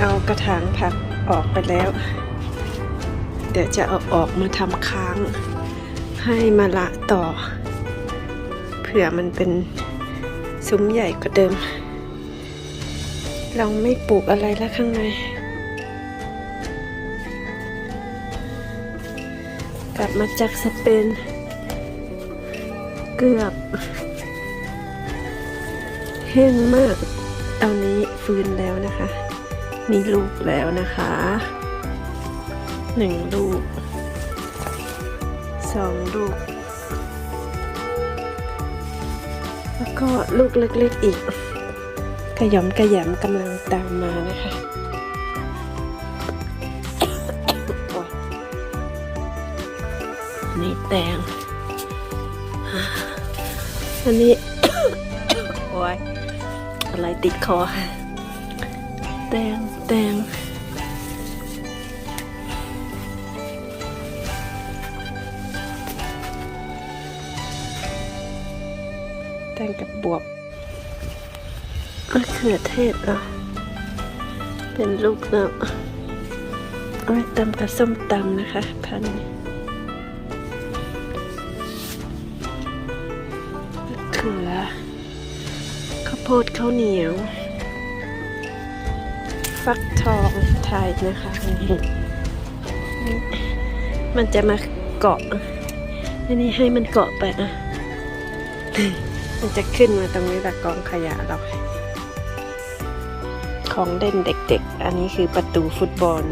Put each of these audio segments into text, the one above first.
เอากระถางผักออกไปแล้ว เดี๋ยวจะเอาออกมาทำค้าง ให้มาละต่อ เผื่อมันเป็นซุ้มใหญ่กว่าเดิม เราไม่ปลูกอะไรแล้วข้างใน กลับมาจากสเปน เกือบแห้งมาก ตอนนี้ฟื้นแล้วนะคะ มีลูกแล้วนะคะหนึ่งลูกสองลูก แล้วก็ลูกเล็กๆอีก กระยมกระแหยมกำลังตามมานะคะนี่แตงอันนี้ โอ้ยอะไรติดคอแตงแตงแตงกับบวบมะเขือเทศเหรอเป็นลูกเนาะเอาไว้ตำกับส้มตำนะคะพันธุ์นี้มะเขือข้าวโพดข้าวเหนียว ฟักทองไทยนะคะนี่มันจะมาเกาะอันนี้ให้มันเกาะไปนะ มันจะขึ้นมาตรงนี้ละกองขยะเรา ของเล่นเด็กๆ อันนี้คือประตูฟุตบอล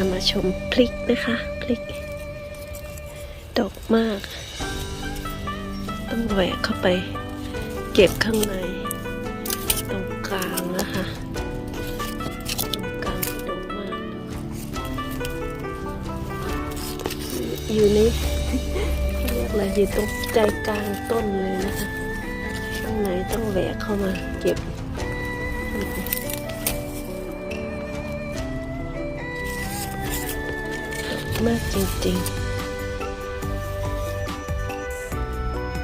ามาชมพริกนะคะพริก ดอกมาก ต้องแหวกเข้าไป เก็บข้างใน ตรงกลางนะคะตรงกลางดอกมาก อยู่ในเขาเรียกอะไรอยู่ตรงใจกลางต้นเลยนะคะ ข้างในต้องแหวกเข้ามาเก็บ มากจริงๆ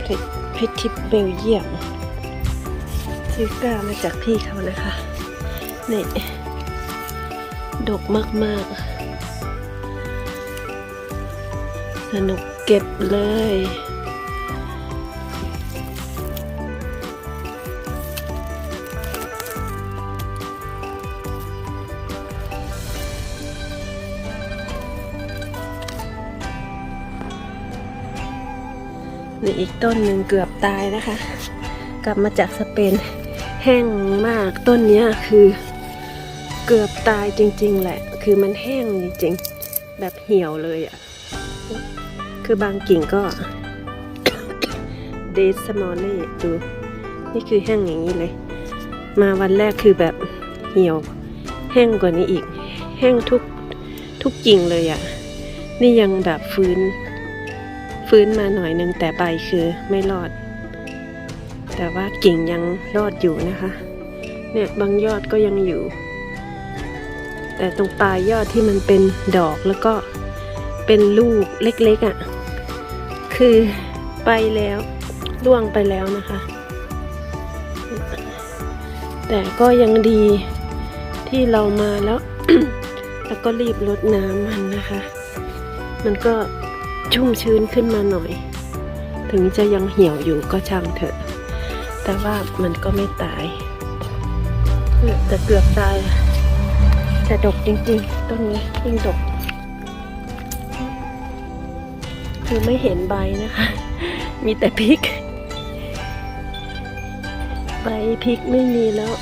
พริพริทิพเบลเยียมซื้อกล้ามาจากพี่เขานะคะนี่ดกมากๆ สนุกเก็บเลย นี่อีกต้นหนึ่งเกือบตายนะคะ กลับมาจากสเปนแห้งมากต้นนี้คือเกือบตายจริง ๆ แหละ คือมันแห้งจริงๆ แบบเหี่ยวเลยอะ่ะ คือบางกิ่งก็เดสมอลเล่ดู นี่คือแห้งอย่างนี้เลย มาวันแรกคือแบบเหี่ยว แห้งกว่านี้อีก แห้งทุกทุกกิ่งเลยอะ่ะ นี่ยังแบบฟื้น ฟื้นมาหน่อยหนึงแต่ใบคือไม่รอด แต่ว่ากิ่งยังรอดอยู่นะคะ เนี่ยบางยอดก็ยังอยู่ แต่ตรงปลายยอดที่มันเป็นดอกแล้วก็เป็นลูกเล็กๆอะ่ะ คือไปแล้วร่วงไปแล้วนะคะ แต่ก็ยังดีที่เรามาแล้ว แล้วก็รีบรดน้ำมันนะคะ มันก็ ชุ่มชื้นขึ้นมาหน่อย ถึงจะยังเหี่ยวอยู่ก็ช่างเถอะ แต่ว่ามันก็ไม่ตายแต่เกือบตายแต่ดกจริงๆต้นนี้ยิ่งดก คือไม่เห็นใบนะคะ มีแต่พริก ใบพริกไม่มีแล้ว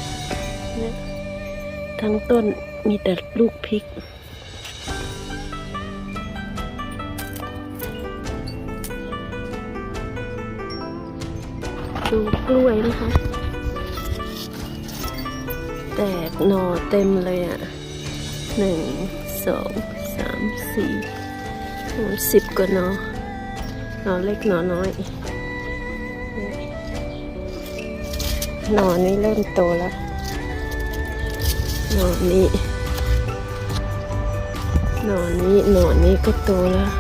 ทั้งต้นมีแต่ลูกพริก ดูกล้วยนะคะ แตกหน่อเต็มเลยอะหนึ่งสองสามสี่สิบกว่าหน่อหน่อเล็กหนอน้อยหนอนี้เริ่มโตแล้วหนอนี้หนอนี้หนอนี้ก็โตแล้ว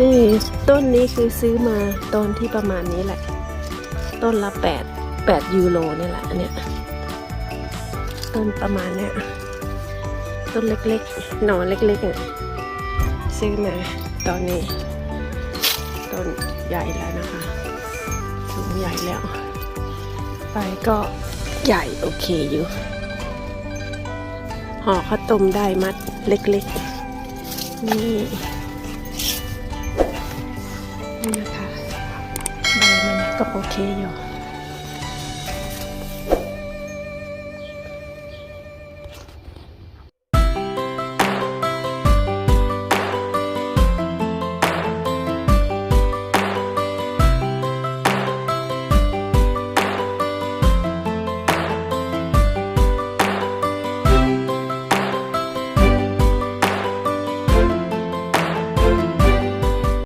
นี่ต้นนี้คือซื้อมาตอนที่ประมาณนี้แหละ ต้นละแปดแปดยูโรนี่แหละอันเนี่ยต้นประมาณเนี้ยต้นเล็กๆ หน่อเล็กๆอะซื้อมาตอนนี้ ต้นใหญ่แล้วนะคะสูงใหญ่แล้ว ไปก็ใหญ่โอเคอยู่ห่อข้าวต้มได้มัดเล็กๆ นี่ นี่นะคะ ใบ